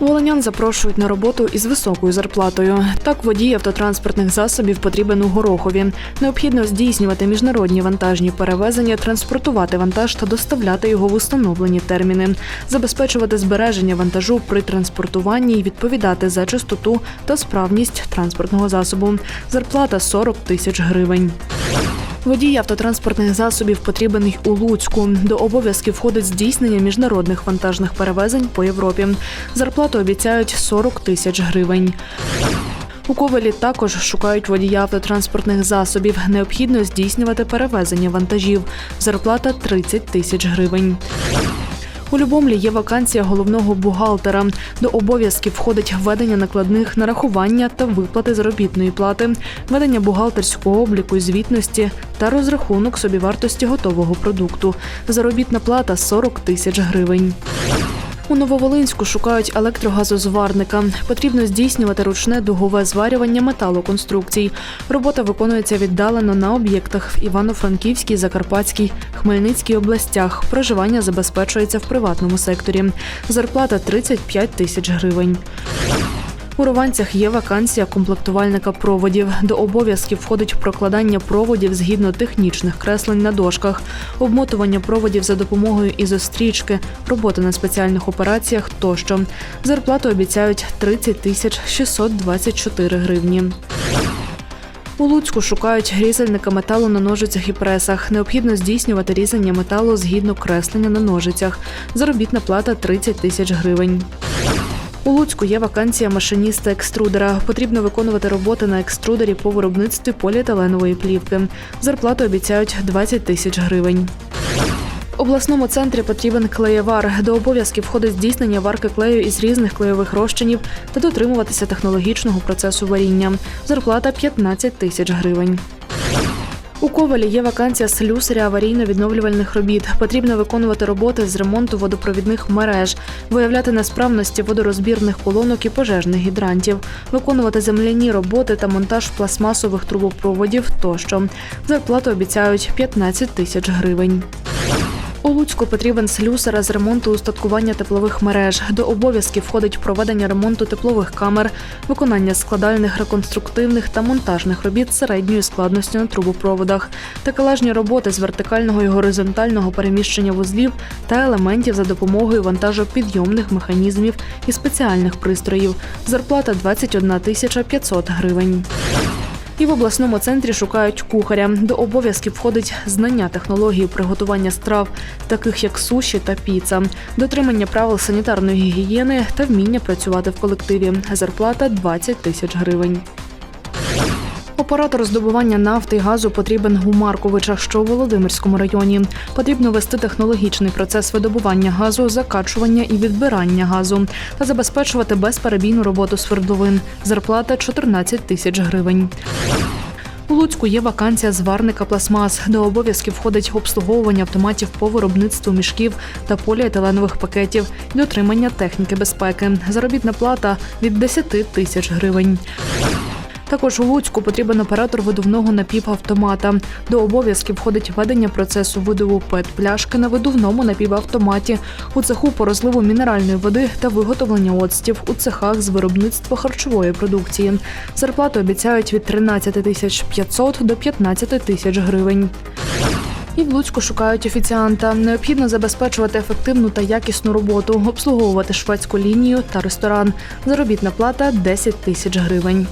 Лунян запрошують на роботу із високою зарплатою. Так, водій автотранспортних засобів потрібен у Горохові. Необхідно здійснювати міжнародні вантажні перевезення, транспортувати вантаж та доставляти його в установлені терміни, забезпечувати збереження вантажу при транспортуванні і відповідати за чистоту та справність транспортного засобу. Зарплата 40 тисяч гривень. Водій автотранспортних засобів потрібен у Луцьку. До обов'язків входить здійснення міжнародних вантажних перевезень по Європі. Зарплату обіцяють 40 тисяч гривень. У Ковелі також шукають водія автотранспортних засобів. Необхідно здійснювати перевезення вантажів. Зарплата 30 тисяч гривень. У Любомлі є вакансія головного бухгалтера. До обов'язків входить введення накладних нарахування та виплати заробітної плати, ведення бухгалтерського обліку і звітності та розрахунок собівартості готового продукту. Заробітна плата 40 тисяч гривень. У Нововолинську шукають електрогазозварника. Потрібно здійснювати ручне дугове зварювання металоконструкцій. Робота виконується віддалено на об'єктах в Івано-Франківській, Закарпатській, Хмельницькій областях. Проживання забезпечується в приватному секторі. Зарплата 35 тисяч гривень. У Рованцях є вакансія комплектувальника проводів. До обов'язків входить прокладання проводів згідно технічних креслень на дошках, обмотування проводів за допомогою ізострічки, робота на спеціальних операціях тощо. Зарплату обіцяють 30 тисяч 624 гривні. У Луцьку шукають різальника металу на ножицях і пресах. Необхідно здійснювати різання металу згідно креслення на ножицях. Заробітна плата 30 тисяч гривень. У Луцьку є вакансія машиніста екструдера. Потрібно виконувати роботи на екструдері по виробництві поліетиленової плівки. Зарплату обіцяють 20 тисяч гривень. Обласному центрі потрібен клеєвар. До обов'язків входить здійснення варки клею із різних клейових розчинів та дотримуватися технологічного процесу варіння. Зарплата 15 тисяч гривень. Ковалі є вакансія слюсаря аварійно-відновлювальних робіт. Потрібно виконувати роботи з ремонту водопровідних мереж, виявляти несправності водорозбірних колонок і пожежних гідрантів, виконувати земляні роботи та монтаж пластмасових трубопроводів тощо. Зарплату обіцяють 15 тисяч гривень. У Луцьку потрібен слюсара з ремонту устаткування теплових мереж. До обов'язків входить проведення ремонту теплових камер, виконання складальних, реконструктивних та монтажних робіт середньої складності на трубопроводах, такелажні роботи з вертикального і горизонтального переміщення вузлів та елементів за допомогою вантажопідйомних механізмів і спеціальних пристроїв. Зарплата 21 тисяча 500 гривень. І в обласному центрі шукають кухаря. До обов'язків входить знання технології приготування страв, таких як суші та піца, дотримання правил санітарної гігієни та вміння працювати в колективі. Зарплата 20 тисяч гривень. Оператор здобування нафти і газу потрібен у Марковичах, що у Володимирському районі. Потрібно вести технологічний процес видобування газу, закачування і відбирання газу та забезпечувати безперебійну роботу свердловин. Зарплата 14 тисяч гривень. У Луцьку є вакансія зварника пластмас. До обов'язків входить обслуговування автоматів по виробництву мішків та поліетиленових пакетів дотримання техніки безпеки. Заробітна плата від 10 тисяч гривень. Також у Луцьку потрібен оператор видувного напівавтомата. До обов'язків входить ведення процесу видову ПЕТ-пляшки на видувному напівавтоматі, у цеху по розливу мінеральної води та виготовлення оцтів у цехах з виробництва харчової продукції. Зарплату обіцяють від 13 тисяч 500 до 15 тисяч гривень. І в Луцьку шукають офіціанта. Необхідно забезпечувати ефективну та якісну роботу, обслуговувати шведську лінію та ресторан. Заробітна плата 10 тисяч гривень.